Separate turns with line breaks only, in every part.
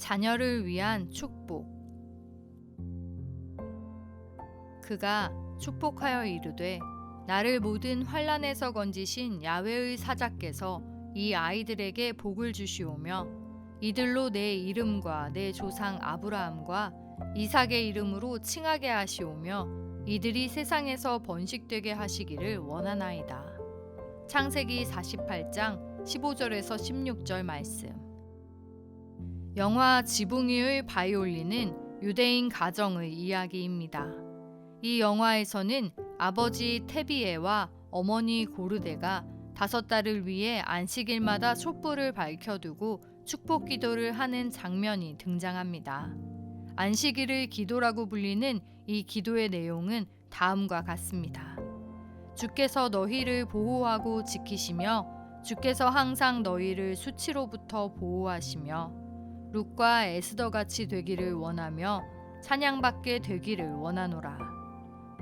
자녀를 위한 축복. 그가 축복하여 이르되 나를 모든 환란에서 건지신 야훼의 사자께서 이 아이들에게 복을 주시오며 이들로 내 이름과 내 조상 아브라함과 이삭의 이름으로 칭하게 하시오며 이들이 세상에서 번식되게 하시기를 원하나이다. 창세기 48장 15절에서 16절 말씀. 영화 지붕 위의 바이올린은 유대인 가정의 이야기입니다. 이 영화에서는 아버지 테비에와 어머니 고르데가 다섯 딸을 위해 안식일마다 촛불을 밝혀두고 축복 기도를 하는 장면이 등장합니다. 안식일을 기도라고 불리는 이 기도의 내용은 다음과 같습니다. 주께서 너희를 보호하고 지키시며 주께서 항상 너희를 수치로부터 보호하시며 룩과 에스더 같이 되기를 원하며 찬양받게 되기를 원하노라.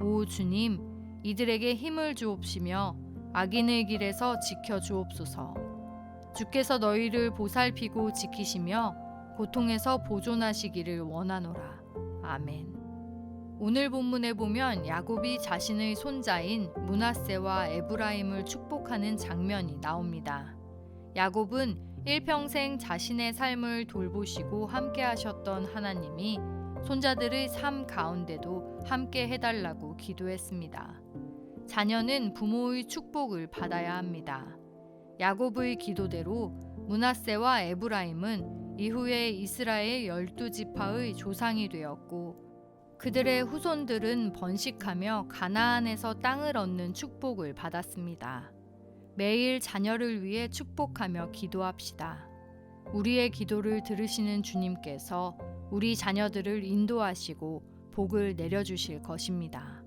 오 주님, 이들에게 힘을 주옵시며 악인의 길에서 지켜 주옵소서. 주께서 너희를 보살피고 지키시며 고통에서 보존하시기를 원하노라. 아멘. 오늘 본문에 보면 야곱이 자신의 손자인 문하세와 에브라임을 축복하는 장면이 나옵니다. 야곱은 일평생 자신의 삶을 돌보시고 함께 하셨던 하나님이 손자들의 삶 가운데도 함께 해달라고 기도했습니다. 자녀는 부모의 축복을 받아야 합니다. 야곱의 기도대로 문하세와 에브라임은 이후에 이스라엘 열두 지파의 조상이 되었고 그들의 후손들은 번식하며 가나안에서 땅을 얻는 축복을 받았습니다. 매일 자녀를 위해 축복하며 기도합시다. 우리의 기도를 들으시는 주님께서 우리 자녀들을 인도하시고 복을 내려주실 것입니다.